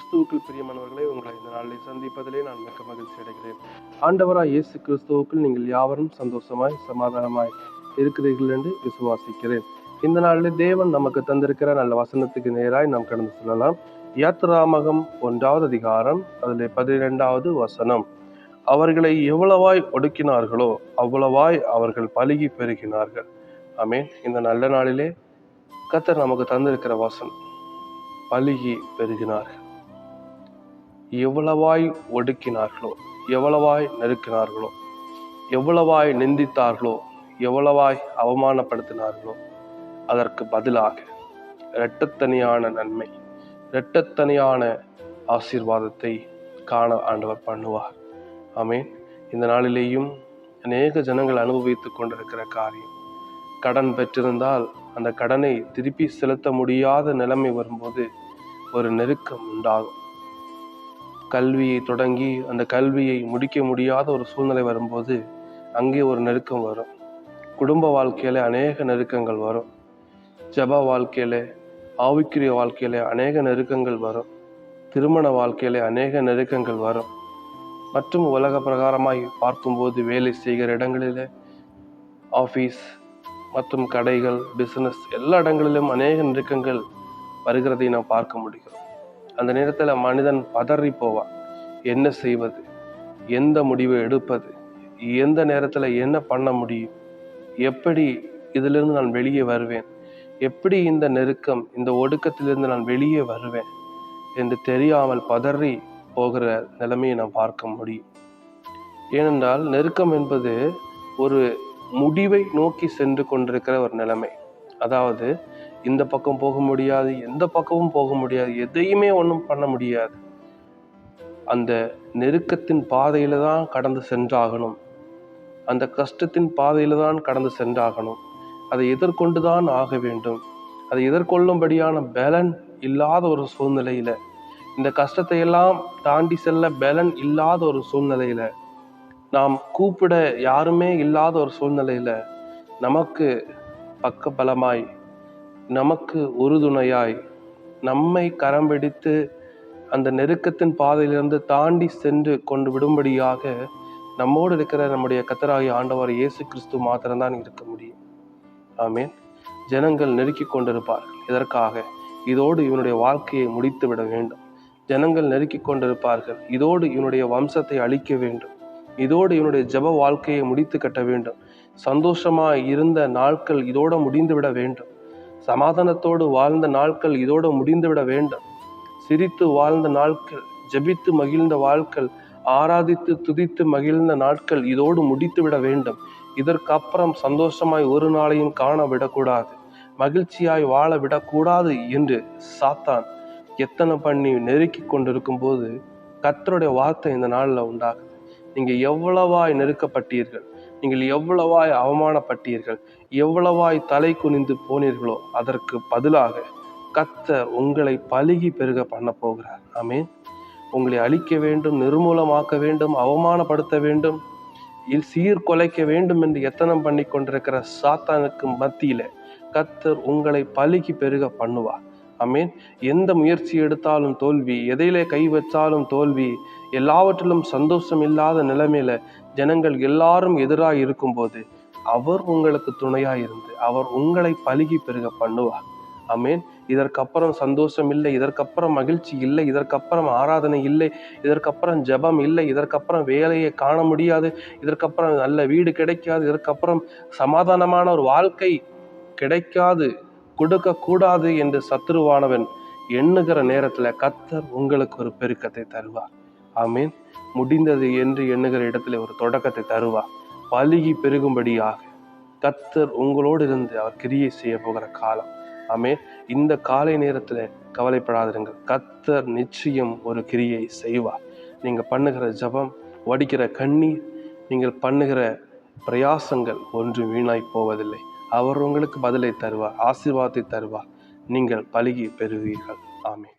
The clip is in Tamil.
கிறிஸ்துவுக்குள் பிரியமானவர்களை உங்களை இந்த நாளில் சந்திப்பதிலே நான் மிக்க மகிழ்ச்சி அடைகிறேன். ஆண்டவராய் இயேசு கிறிஸ்துவுக்குள் நீங்கள் யாவரும் சந்தோஷமாய் சமாதானமாய் இருக்கிறீர்கள் என்று விசுவாசிக்கிறேன். இந்த நாளில் தேவன் நமக்கு தந்திருக்கிற நல்ல வசனத்துக்கு நேராய் நாம் கடந்து செல்லலாம். யாத்ராமகம் ஒன்றாவது அதிகாரம் அதில் பதினெண்டாவது வசனம். அவர்களை எவ்வளவாய் ஒடுக்கினார்களோ அவ்வளவாய் அவர்கள் பழுகி பெருகினார்கள். ஆமீன். இந்த நல்ல நாளிலே கத்தர் நமக்கு தந்திருக்கிற வசனம் பழுகி பெருகினார்கள். எவ்வளவாய் ஒடுக்கினார்களோ எவ்வளவாய் நெருக்கினார்களோ எவ்வளவாய் நிந்தித்தார்களோ எவ்வளவாய் அவமானப்படுத்தினார்களோ அதற்கு பதிலாக இரட்டத்தனியான நன்மை இரட்டத்தனியான ஆசீர்வாதத்தை காண ஆண்டவர் பண்ணுவார். ஆமேன். இந்த நாளிலேயும் அநேக ஜனங்கள் அனுபவித்துக் கொண்டிருக்கிற காரியம் கடன் பெற்றிருந்தால் அந்த கடனை திருப்பி செலுத்த முடியாத நிலைமை வரும்போது ஒரு நெருக்கம் உண்டாகும். கல்வியை தொடங்கி அந்த கல்வியை முடிக்க முடியாத ஒரு சூழ்நிலை வரும்போது அங்கே ஒரு நெருக்கம் வரும். குடும்ப வாழ்க்கையில் அநேக நெருக்கங்கள் வரும். ஜப வாழ்க்கையில ஆவிக்குரிய வாழ்க்கையில அநேக நெருக்கங்கள் வரும். திருமண வாழ்க்கையில அநேக நெருக்கங்கள் வரும். மற்றும் உலக பிரகாரமாய் பார்க்கும்போது வேலை செய்கிற இடங்களிலே ஆஃபீஸ் மற்றும் கடைகள் பிசினஸ் எல்லா இடங்களிலும் அநேக நெருக்கங்கள் வருகிறதை நாம் பார்க்க முடிகிறோம். அந்த நேரத்தில் மனிதன் பதறி போவான் என்ன செய்வது? எந்த முடிவை எடுப்பது? எந்த நேரத்தில் என்ன பண்ண முடியும்? எப்படி இதிலிருந்து நான் வெளியே வருவேன்? எப்படி இந்த நெருக்கம் இந்த ஒடுக்கத்திலிருந்து நான் வெளியே வருவேன்? என்று தெரியாமல் பதறி போகிற நிலைமையை நாம் பார்க்க முடியும். ஏனென்றால் நெருக்கம் என்பது ஒரு முடிவை நோக்கி சென்று கொண்டிருக்கிற ஒரு நிலைமை. அதாவது இந்த பக்கம் போக முடியாது எந்த பக்கமும் போக முடியாது எதையுமே ஒன்றும் பண்ண முடியாது. அந்த நெருக்கத்தின் பாதையில தான் கடந்து சென்றாகணும். அந்த கஷ்டத்தின் பாதையில தான் கடந்து சென்றாகணும். அதை எதிர்கொண்டு தான் ஆக வேண்டும். அதை எதிர்கொள்ளும்படியான பலன் இல்லாத ஒரு சூழ்நிலையில இந்த கஷ்டத்தை எல்லாம் தாண்டி செல்ல பலன் இல்லாத ஒரு சூழ்நிலையில நாம் கூப்பிட யாருமே இல்லாத ஒரு சூழ்நிலையில நமக்கு பக்க பலமாய் நமக்கு உறுதுணையாய் நம்மை கரம் பிடித்து அந்த நெருக்கத்தின் பாதையிலிருந்து தாண்டி சென்று கொண்டு விடும்படியாக நம்மோடு இருக்கிற நம்முடைய கத்தராகிய ஆண்டவர் இயேசு கிறிஸ்து மாத்திரம்தான் இருக்க முடியும். ஆமேன். ஜனங்கள் நெருக்கி கொண்டிருப்பார்கள். இதற்காக இதோடு இவனுடைய வாழ்க்கையை முடித்து விட வேண்டும். ஜனங்கள் நெருக்கி கொண்டிருப்பார்கள். இதோடு இவனுடைய வம்சத்தை அழிக்க வேண்டும். இதோடு இவனுடைய ஜப வாழ்க்கையை முடித்து கட்ட வேண்டும். சந்தோஷமாய் இருந்த நாட்கள் இதோடு முடிந்துவிட வேண்டும். சமாதானத்தோடு வாழ்ந்த நாட்கள் இதோடு முடிந்துவிட வேண்டும். சிரித்து வாழ்ந்த நாட்கள் ஜபித்து மகிழ்ந்த வாழ்க்கள் ஆராதித்து துதித்து மகிழ்ந்த நாட்கள் இதோடு முடித்துவிட வேண்டும். இதற்கப்புறம் சந்தோஷமாய் ஒரு நாளையும் காண விடக்கூடாது மகிழ்ச்சியாய் வாழ விடக்கூடாது என்று சாத்தான் எத்தனை பண்ணி நெருக்கி கொண்டிருக்கும் போது கத்தருடைய வார்த்தை இந்த நாளில் உண்டாகுது. நீங்கள் எவ்வளவாய் நெருக்கப்பட்டீர்கள் நீங்கள் எவ்வளவாய் அவமானப்பட்டீர்கள் எவ்வளவாய் தலை குனிந்து போனீர்களோ அதற்கு பதிலாக கத்த உங்களை பழுகி பெருக பண்ண போகிறார். ஆமீன். உங்களை அழிக்க வேண்டும் நிர்மூலமாக்க வேண்டும் அவமானப்படுத்த வேண்டும் சீர்குலைக்க வேண்டும் என்று எத்தனம் பண்ணி கொண்டிருக்கிற சாத்தானுக்கு மத்தியில கத்தர் உங்களை பழுகி பெருக பண்ணுவார். அமீன் எந்த முயற்சி எடுத்தாலும் தோல்வி எதையிலே கை வச்சாலும் தோல்வி எல்லாவற்றிலும் சந்தோஷம் இல்லாத நிலைமையில ஜனங்கள் எல்லாரும் எதிராக இருக்கும்போது அவர் உங்களுக்கு துணையாக இருந்து அவர் உங்களை பழுகி பெருக பண்ணுவார். அமேன் இதற்கப்புறம் சந்தோஷம் இல்லை இதற்கப்புறம் மகிழ்ச்சி இல்லை இதற்கப்புறம் ஆராதனை இல்லை இதற்கப்புறம் ஜபம் இல்லை இதற்கப்புறம் வேலையை காண முடியாது இதற்கப்புறம் நல்ல வீடு கிடைக்காது இதற்கப்புறம் சமாதானமான ஒரு வாழ்க்கை கிடைக்காது. கொடுக்க கூடாது என்று சத்துருவானவன் எண்ணுகிற நேரத்துல கத்தர் உங்களுக்கு ஒரு பெருக்கத்தை தருவார். ஆமீன். முடிந்தது என்று எண்ணுகிற இடத்துல ஒரு தொடக்கத்தை தருவார். பழுகி பெருகும்படியாக கத்தர் உங்களோடு இருந்து அவர் கிரியை செய்ய போகிற காலம். ஆமே இந்த காலை நேரத்துல கவலைப்படாதிருங்கள். கத்தர் நிச்சயம் ஒரு கிரியை செய்வார். நீங்க பண்ணுகிற ஜபம் வடிக்கிற கண்ணீர் நீங்கள் பண்ணுகிற பிரயாசங்கள் ஒன்றும் வீணாய் போவதில்லை. அவர் உங்களுக்கு பதிலை தருவார் ஆசீர்வாதத்தை தருவார். நீங்கள் பழுகி பெறுவீர்கள். ஆமே